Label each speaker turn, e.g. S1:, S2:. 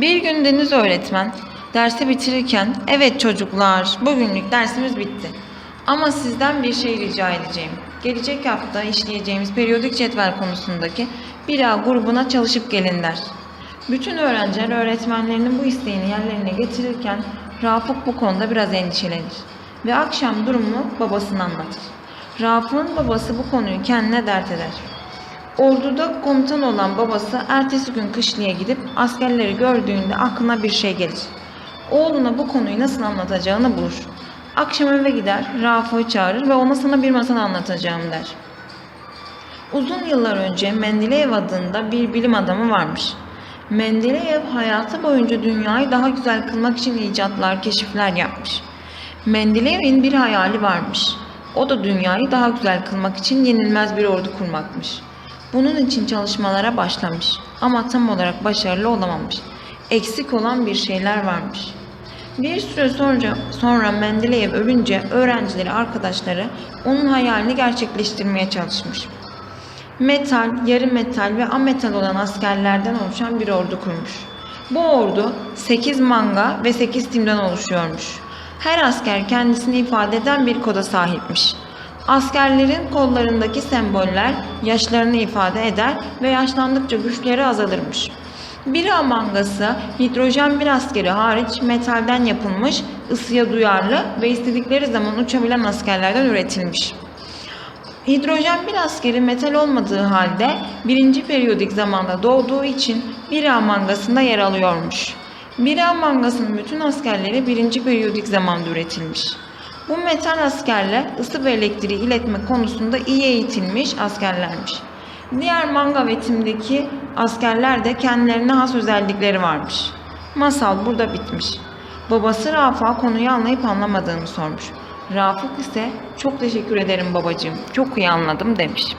S1: Bir gün Deniz öğretmen dersi bitirirken evet çocuklar bugünlük dersimiz bitti. Ama sizden bir şey rica edeceğim. Gelecek hafta işleyeceğimiz periyodik cetvel konusundaki bir A grubuna çalışıp gelin der. Bütün öğrenciler öğretmenlerinin bu isteğini yerlerine getirirken Rafık bu konuda biraz endişelenir ve akşam durumunu babasına anlatır. Rafık'ın babası bu konuyu kendine dert eder. Orduda komutan olan babası ertesi gün kışlaya gidip askerleri gördüğünde aklına bir şey gelir. Oğluna bu konuyu nasıl anlatacağını bulur. Akşam eve gider, Rafık'ı çağırır ve ona sana bir masal anlatacağım der. Uzun yıllar önce Mendeleev adında bir bilim adamı varmış. Mendeleev hayatı boyunca dünyayı daha güzel kılmak için icatlar, keşifler yapmış. Mendeleev'in bir hayali varmış. O da dünyayı daha güzel kılmak için yenilmez bir ordu kurmakmış. Bunun için çalışmalara başlamış ama tam olarak başarılı olamamış. Eksik olan bir şeyler varmış. Bir süre sonra, sonra Mendeleev ölünce öğrencileri, arkadaşları onun hayalini gerçekleştirmeye çalışmış. Metal, yarı metal ve ametal olan askerlerden oluşan bir ordu kurmuş. Bu ordu 8 manga ve 8 timden oluşuyormuş. Her asker kendisini ifade eden bir koda sahipmiş. Askerlerin kollarındaki semboller yaşlarını ifade eder ve yaşlandıkça güçleri azalırmış. Biri mangası hidrojen bir askeri hariç metalden yapılmış, ısıya duyarlı ve istedikleri zaman uçabilen askerlerden üretilmiş. Hidrojen bir askeri metal olmadığı halde birinci periyodik zamanda doğduğu için bira mangasında yer alıyormuş. Bira mangasının bütün askerleri birinci periyodik zamanda üretilmiş. Bu metal askerler ısı ve elektriği iletme konusunda iyi eğitilmiş askerlermiş. Diğer manga ve timdeki askerler de kendilerine has özellikleri varmış. Masal burada bitmiş. Babası Rafa konuyu anlayıp anlamadığını sormuş. Rafık ise çok teşekkür ederim babacığım, çok iyi anladım demiş.